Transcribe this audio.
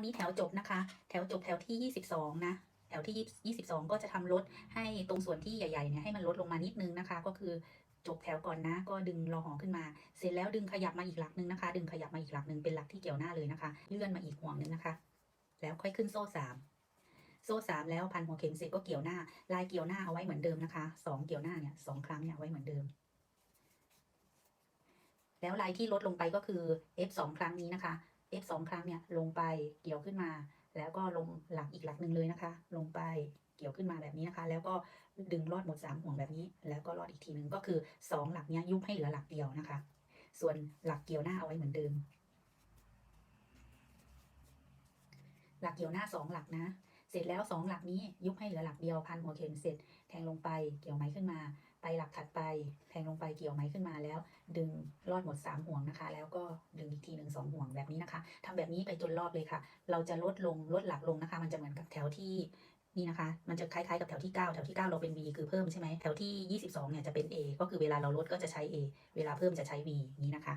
าวนี้แถวจบนะคะ แถวจบแถวที่ 22 นะ แถวที่ 22 ก็จะทำลดให้ตรงส่วนที่ใหญ่ๆเนี่ยให้มันลดลงมานิดนึงนะคะ ก็คือจบแถวก่อนนะ ก็ดึงรอหอขึ้นมา เสร็จแล้วดึงขยับมาอีกหลักหนึ่งนะคะ ดึงขยับมาอีกหลักหนึ่งเป็นหลักที่เกี่ยวหน้าเลยนะคะ เลื่อนมาอีกห่วงหนึงนะคะ แล้วค่อยขึ้นโซ่สามโซ่สามแล้วพันหัวเข็มเสร็จก็เกี่ยวหน้า ลายเกี่ยวหน้าเอาไว้เหมือนเดิมนะคะสองเกี่ยวหน้าเนี่ยสองครั้งเนี่ยไว้เหมือนเดิม แล้วลายที่ลดลงไปก็คือ F 2ครั้งนี้นะคะ F 2 ครั้งเนี่ยลงไปเกี่ยวขึ้นมา แล้วก็ลงหลักอีกหลักหนึ่งเลยนะคะ ลงไปเกี่ยวขึ้นมาแบบนี้นะคะ แล้วก็ดึงรอดหมดสามห่วงแบบนี้ แล้วก็รอดอีกทีหนึ่งก็คือสองหลักเนี้ยยุบให้เหลือหลักเดียวนะคะ ส่วนหลักเกี่ยวหน้าเอาไว้เหมือนเดิม หลักเกี่ยวหน้าสองหลักนะ เสร็จแล้วสองหลักนี้ยุบให้เหลือหลักเดียวพันหัวเข็มเสร็จ แทงลงไปเกี่ยวไหมขึ้นมา ไปหลักถัดไป แทงลงไปเกี่ยวไหมขึ้นมาแล้ว ดึงรอดหมดสามห่วงนะคะ แล้วก็ดึงอีกทีหนึ่งสองห่วงแบบนี้นะคะทำแบบนี้ไปจนรอบเลยค่ะ เราจะลดลงลดหลักลงนะคะ มันจะเหมือนกับแถวที่นี่นะคะ มันจะคล้ายๆกับแถวที่ 9 แถวที่ 9 เราเป็น V คือเพิ่มใช่ไหมแถวที่ 22 เนี่ยจะเป็น A ก็คือเวลาเราลดก็จะใช้ A เวลาเพิ่มจะใช้ V อย่างนี้นะคะ